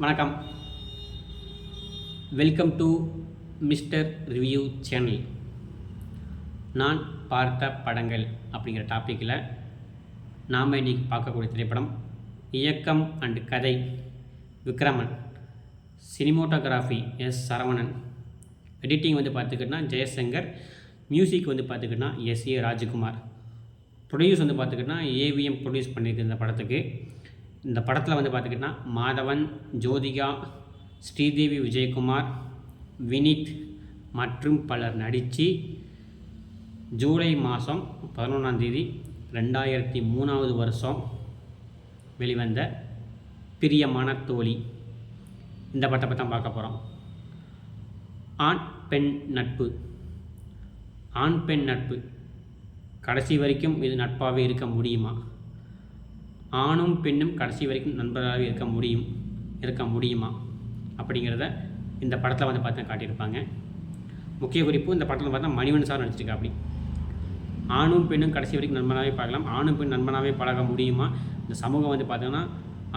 வணக்கம். Welcome to mister review channel நான் பார்த்த படங்கள் அப்படிங்கிற டாப்பிக்கில் நாம் இன்றைக்கி பார்க்கக்கூடிய திரைப்படம் இயக்கம் அண்ட் கதை Vikraman. Cinematography S Saravanan. Editing வந்து பார்த்துக்கிட்டோன்னா ஜெயசங்கர். மியூசிக் வந்து பார்த்துக்கிட்டோன்னா எஸ் ஏ. ராஜகுமார். ப்ரொடியூஸ் வந்து பார்த்துக்கிட்டோன்னா ஏவிஎம் ப்ரொடியூஸ் பண்ணியிருக்கு இந்த படத்துக்கு. இந்த படத்தில் வந்து பார்த்துக்கிட்டோன்னா மாதவன் ஜோதிகா ஸ்ரீதேவி விஜயகுமார் வினித் மற்றும் பலர் நடித்து ஜூலை மாதம் பதினொன்றாந்தேதி ரெண்டாயிரத்தி மூணாவது வருஷம் வெளிவந்த பிரியமான தோழி. இந்த படத்தை பற்றி தான் பார்க்க போகிறோம் ஆண் பெண் நட்பு. ஆண் பெண் நட்பு. கடைசி வரைக்கும் இது நட்பாகவே இருக்க முடியுமா? ஆணும் பெண்ணும் கடைசி வரைக்கும் நண்பராகவே இருக்க முடியும் இருக்க முடியுமா? அப்படிங்கிறத இந்த படத்தில் வந்து பார்த்து காட்டியிருப்பாங்க. முக்கிய குறிப்பு இந்த படத்தில் பார்த்தா மணிவன் சார் நடிச்சிருக்கா அப்படி. ஆணும் பெண்ணும் கடைசி வரைக்கும் நண்பனாகவே பார்க்கலாம். ஆணும் பெண் நண்பனாகவே பழக முடியுமா? இந்த சமூகம் வந்து பார்த்தீங்கன்னா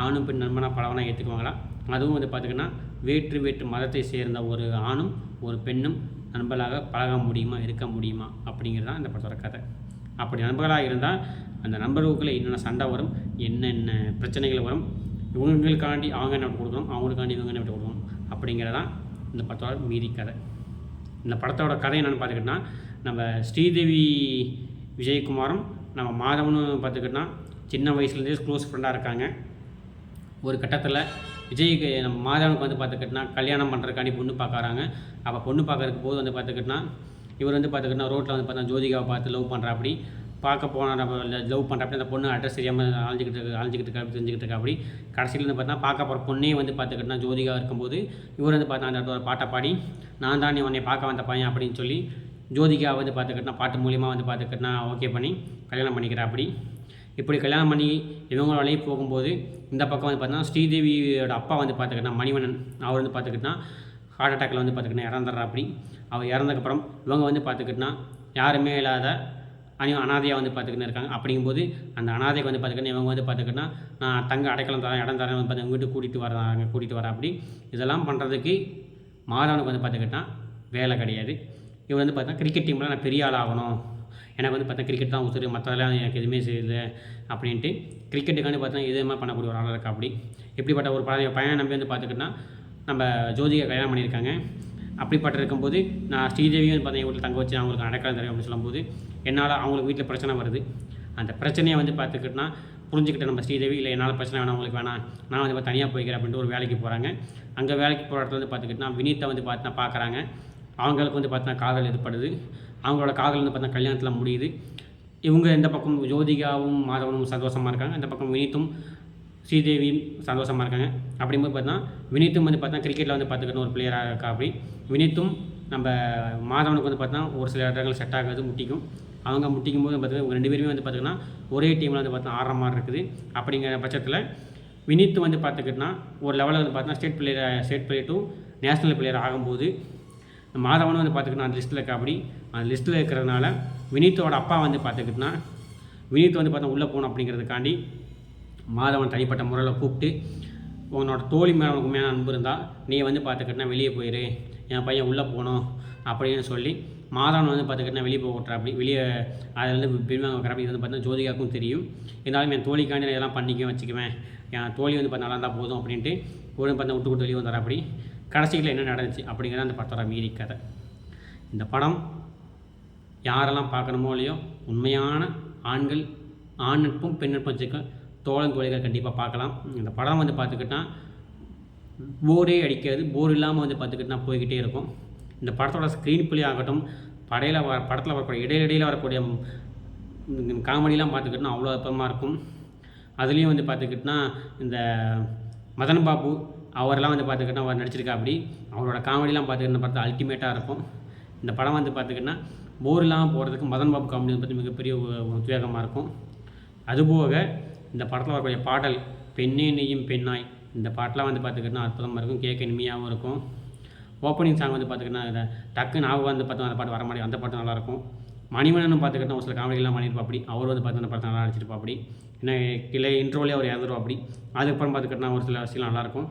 ஆணும் பெண் நண்பனாக பழகனா ஏற்றுக்குவாங்களா அதுவும் வந்து பார்த்திங்கன்னா வேற்று வேற்று மதத்தை சேர்ந்த ஒரு ஆணும் ஒரு பெண்ணும் நண்பர்களாக பழக முடியுமா இருக்க முடியுமா? அப்படிங்கிறது தான் இந்த படத்தோட கதை. அப்படி நண்பர்களாக இருந்தால் அந்த நண்பர்களுக்குள்ளே என்னென்ன சண்டை வரும் என்னென்ன பிரச்சனைகள் வரும் இவங்களுக்காண்டி அவங்க என்ன கொடுக்கணும் அவங்களுக்காண்டி இவங்க என்ன விட்டு கொடுக்கணும் அப்படிங்கிறதான் இந்த படத்தோட மீதி கதை. இந்த படத்தோட கதை என்னென்னு பார்த்துக்கிட்டோன்னா நம்ம ஸ்ரீதேவி விஜயகுமாரும் நம்ம மாதவனும் பார்த்துக்கிட்டோன்னா சின்ன வயசுலேருந்தே க்ளோஸ் ஃப்ரெண்டாக இருக்காங்க. ஒரு கட்டத்தில் விஜய்க்கு நம்ம மாதவனுக்கு வந்து பார்த்துக்கிட்டோன்னா கல்யாணம் பண்ணுறதுக்காண்டி பொண்ணு பார்க்குறாங்க அப்போ பொண்ணு பார்க்கறதுக்கு போது வந்து பார்த்துக்கிட்டோன்னா இவர் வந்து பார்த்துக்கிட்டா ரோட்டில் வந்து பார்த்தா ஜோதிகாவை பார்த்து லவ் பண்ணுறா அப்படி பார்க்க போனால் நம்ம லவ் பண்ணுறப்ப அந்த பொண்ணு அட்ரஸ் தெரியாமல் அழிஞ்சிக்கிட்டு இருக்கு அழிஞ்சிக்கிட்டு இருக்கா தெரிஞ்சுக்கிட்டு இருக்கா அப்படி கடைசியில் வந்து பார்த்தா பார்க்க போகிற பொண்ணே வந்து பார்த்துக்கிட்டா ஜோதிகா இருக்கும்போது இவர் வந்து பார்த்தா அந்த இடத்துல ஒரு பாட்டை பாடி நான் தான் நீ உன்னை பார்க்க வந்த பையன் அப்படின்னு சொல்லி ஜோதிகா வந்து பார்த்துக்கிட்டோன்னா பாட்டு மூலியமாக வந்து பார்த்துக்கிட்டோன்னா ஓகே பண்ணி கல்யாணம் பண்ணிக்கிறா அப்படி இப்படி கல்யாணம் பண்ணி இவங்களாலேயே போகும்போது இந்த பக்கம் வந்து பார்த்தீங்கன்னா ஸ்ரீதேவியோட அப்பா வந்து பார்த்துக்கிட்டா மணிவண்ணன். அவர் வந்து பார்த்துக்கிட்டா ஹார்ட் அட்டாக்கில் வந்து பார்த்துக்கிட்டா இறந்துடுறா அப்படி அவள் இறந்ததுக்கப்புறம் இவங்க வந்து பார்த்துக்கிட்டா யாருமே இல்லாத அனி அனாதையாக வந்து பார்த்துக்கிட்டு இருக்காங்க. அப்படிங்கும்போது அந்த அனாதைக்கு வந்து பார்த்துக்கிட்டா இவங்க வந்து பார்த்துக்கிட்டா நான் தங்க அடைக்கலம் தரேன் இடம் தரேன் வந்து பார்த்து வீட்டுக்கு கூட்டிகிட்டு வராங்க கூட்டிகிட்டு வரா அப்படி இதெல்லாம் பண்ணுறதுக்கு மாதவனுக்கு வந்து பார்த்துக்கிட்டா வேலை கிடையாது. இவன் வந்து பார்த்தா கிரிக்கெட் டீமில் நான் பெரிய ஆள் ஆகணும். எனக்கு வந்து பார்த்தா கிரிக்கெட் தான் உசுறு மற்றதெல்லாம் எனக்கு எதுவுமே செய்யலை அப்படின்ட்டு கிரிக்கெட்டுக்காண்டி பார்த்தா எதுவுமே பண்ணக்கூடிய ஒரு ஆளாக இருக்கா அப்படி இப்படிப்பட்ட ஒரு பழைய பையனை நம்பி வந்து பார்த்துக்கிட்டா நம்ம ஜோதிகா கல்யாணம் பண்ணியிருக்காங்க. அப்படிப்பட்ட இருக்கும்போது நான் ஸ்ரீதேவியும் பார்த்தீங்கன்னா என் வீட்டில் தங்க வச்சு அவங்களுக்கு அடைக்கலம் தரேன் அப்படின்னு சொல்லும்போது என்னால் அவங்களுக்கு வீட்டில் பிரச்சனை வருது. அந்த பிரச்சனையை வந்து பார்த்துக்கிட்டோன்னா புரிஞ்சுக்கிட்ட நம்ம ஸ்ரீதேவி இல்லை என்னால் பிரச்சனை வேணாம் உங்களுக்கு வேணாம். நான் வந்து இப்போ தனியாக போய்க்கிறேன் அப்படின்ட்டு ஒரு வேலைக்கு போகிறாங்க அங்கே வேலைக்கு போகிற இடத்துல வந்து பார்த்துக்கிட்டோன்னா வினீத்தை வந்து பார்த்தினா பார்க்குறாங்க. அவங்களுக்கு வந்து பார்த்தீங்கன்னா காதல் ஏற்படுது. அவங்களோட காதல் வந்து பார்த்தீங்கன்னா கல்யாணத்தில் முடியுது. இவங்க இந்த பக்கம் ஜோதிகாவும் மாதவனும் சந்தோஷமாக இருக்காங்க. இந்த பக்கம் வினீத்தும் ஸ்ரீதேவியும் சந்தோஷமாக இருக்காங்க. அப்படிங்கும்போது பார்த்தீங்கன்னா வினித்தும் வந்து பார்த்தா கிரிக்கெட்டில் வந்து பார்த்துக்கணும் ஒரு பிளேயராக இருக்கா அப்படி. வினீத்தும் நம்ம மாதவனுக்கு வந்து பார்த்தா ஒரு சில இடங்கள் செட் ஆகாது முட்டிக்கும். அவங்க முட்டிக்கும் போது பார்த்தீங்கன்னா ரெண்டு பேருமே வந்து பார்த்திங்கன்னா ஒரே டீமில் வந்து பார்த்தா ஆடுற மாதிரி இருக்குது. அப்படிங்கிற பட்சத்தில் வினீத் வந்து பார்த்துக்கிட்டோன்னா ஒரு லெவலில் வந்து பார்த்தீங்கன்னா state player state player to national player ஆகும்போது மாதவனும் வந்து பார்த்துக்கிட்டா அந்த லிஸ்ட்டில் இருக்கா அப்படி. அந்த லிஸ்ட்டில் இருக்கிறதுனால வினீத்தோட அப்பா வந்து பார்த்துக்கிட்டோன்னா வினீத் வந்து பார்த்தா உள்ளே போகணும் அப்படிங்கிறதுக்காண்டி மாதவன் தனிப்பட்ட முறையில் கூப்பிட்டு உன்னோட தோழி மேலே உனக்கு மேலே அன்பு இருந்தால் நீ வந்து பார்த்துக்கிட்டனா வெளியே போயிரு. என் பையன் உள்ளே போகணும் அப்படின்னு சொல்லி மாதவன் வந்து பார்த்துக்கிட்டனா வெளியே போக விட்றா அப்படி வெளியே அதிலேருந்து பின்வாங்க இது வந்து பார்த்தீங்கன்னா ஜோதிகாவுக்கும் தெரியும். இருந்தாலும் என் தோழிக்காண்டி நான் இதெல்லாம் பண்ணிக்க வச்சுக்குவேன். என் தோழி வந்து பார்த்தா நல்லா இருந்தால் போதும் அப்படின்ட்டு ஒரு பார்த்தா விட்டு வெளியே வந்துடுறா அப்படி கடைசியில் என்ன நடந்துச்சு அப்படிங்கிறத அந்த படத்தோட மீறி கதை. இந்த படம் யாரெல்லாம் பார்க்கணுமோ இல்லையோ உண்மையான ஆண்கள் ஆண் நட்பும் பெண் நட்பும் வச்சுக்க தோழன் தோழிகள் கண்டிப்பாக பார்க்கலாம். இந்த படம் வந்து பார்த்துக்கிட்டா போரே அடிக்காது. போர் இல்லாமல் வந்து பார்த்துக்கிட்டா போய்கிட்டே இருக்கும். இந்த படத்தோட ஸ்க்ரீன் பிளே ஆகட்டும் படையில் வர படத்தில் வரக்கூடிய இடையிடையில் வரக்கூடிய காமெடிலாம் பார்த்துக்கிட்டா அவ்வளோ அற்பமாக இருக்கும். அதுலேயும் வந்து பார்த்துக்கிட்டா இந்த மதன் பாபு அவரெல்லாம் வந்து பார்த்துக்கிட்டா அவர் நடிச்சிருக்கா அப்படி அவரோட காமெடிலாம் பார்த்துக்கிட்ட பார்த்தா அல்டிமேட்டாக இருக்கும். இந்த படம் வந்து பார்த்துக்கிட்டா போர் இல்லாமல் போகிறதுக்கு மதன் பாபு காமெடி வந்து பார்த்து மிகப்பெரிய உத்வேகமாக இருக்கும். அதுபோக இந்த படத்தில் வரக்கூடிய பாடல் பெண்ணே நெய்யும் பெண்ணாய். இந்த பாட்டெலாம் வந்து பார்த்துக்கிட்டா அற்புதமாக இருக்கும். கேட்க இனிமையாகவும் இருக்கும். ஓப்பனிங் சாங் வந்து பார்த்துக்கிட்டா டக்கு ஞாபகம் வந்து பார்த்தோம் அந்த பாட்டு வர மாதிரி அந்த பாட்டு நல்லாயிருக்கும். மணிமணனும் பார்த்துக்கிட்டா ஒரு சில காமெடிலாம் பண்ணியிருப்பா அப்படி அவர் வந்து பார்த்தோன்னா அந்த படத்தை நல்லா நடிச்சிருப்பா அப்படி ஏன்னா கிளை இன்ட்ரோலே அவர் இறந்துருவா அப்படி அதுக்கப்புறம் பார்த்துக்கிட்டா ஒரு சில விஷயம் நல்லாயிருக்கும்.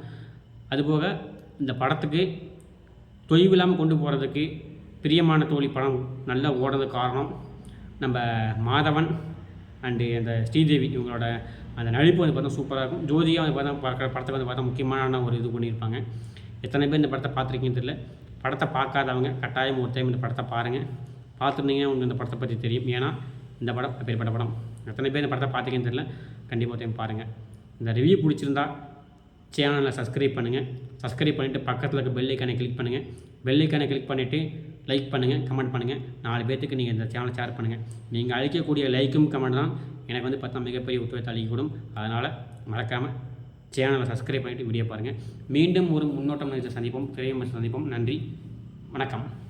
அதுபோக இந்த படத்துக்கு தொய்வில்லாமல் கொண்டு போகிறதுக்கு பிரியமான தோழி படம் நல்லா ஓடுறதுக்கு காரணம் நம்ம மாதவன் அண்டு அந்த ஸ்ரீதேவி இவங்களோட அந்த நடிப்பு வந்து பார்த்தா சூப்பராக இருக்கும். ஜோதியாக வந்து பார்த்தா பார்க்குற படத்துக்கு வந்து பார்த்தா முக்கியமான ஒரு இது பண்ணியிருப்பாங்க. எத்தனை பேர் இந்த படத்தை பார்த்துருக்கீங்கன்னு தெரியல. படத்தை பார்க்காதவங்க கட்டாயம் ஒரு டைம் இந்த படத்தை பாருங்கள் பார்த்துருந்தீங்கன்னா உங்களுக்கு இந்த படத்தை பற்றி தெரியும். ஏன்னா இந்த படம் அப்பேற்பட்ட படம். எத்தனை பேர் இந்த படத்தை பார்த்துருக்கீங்கன்னு தெரியல. கண்டிப்பாக டைம் பாருங்கள் இந்த ரிவ்யூ பிடிச்சிருந்தா சேனலில் சப்ஸ்கிரைப் பண்ணுங்கள் சப்ஸ்கிரைப் பண்ணிவிட்டு பக்கத்தில் இருக்க பெல் ஐக்கானை கிளிக் பண்ணுங்கள் பெல் ஐக்கானை கிளிக் பண்ணிவிட்டு லைக் பண்ணுங்கள் கமெண்ட் பண்ணுங்கள் நாலு பேர்த்துக்கு நீங்கள் இந்த சேனலை ஷேர் பண்ணுங்கள் நீங்கள் அழிக்கக்கூடிய லைக்கும் கமெண்ட் தான் எனக்கு வந்து பார்த்தா மிகப்பெரிய உத்வேகத்தை அளிக்கூடும் அதனால் மறக்காமல் சேனலை சப்ஸ்கிரைப் பண்ணிவிட்டு வீடியோ பாருங்கள் மீண்டும் ஒரு முன்னோட்டம் சந்திப்போம் திரையம் சந்திப்போம். நன்றி. வணக்கம்.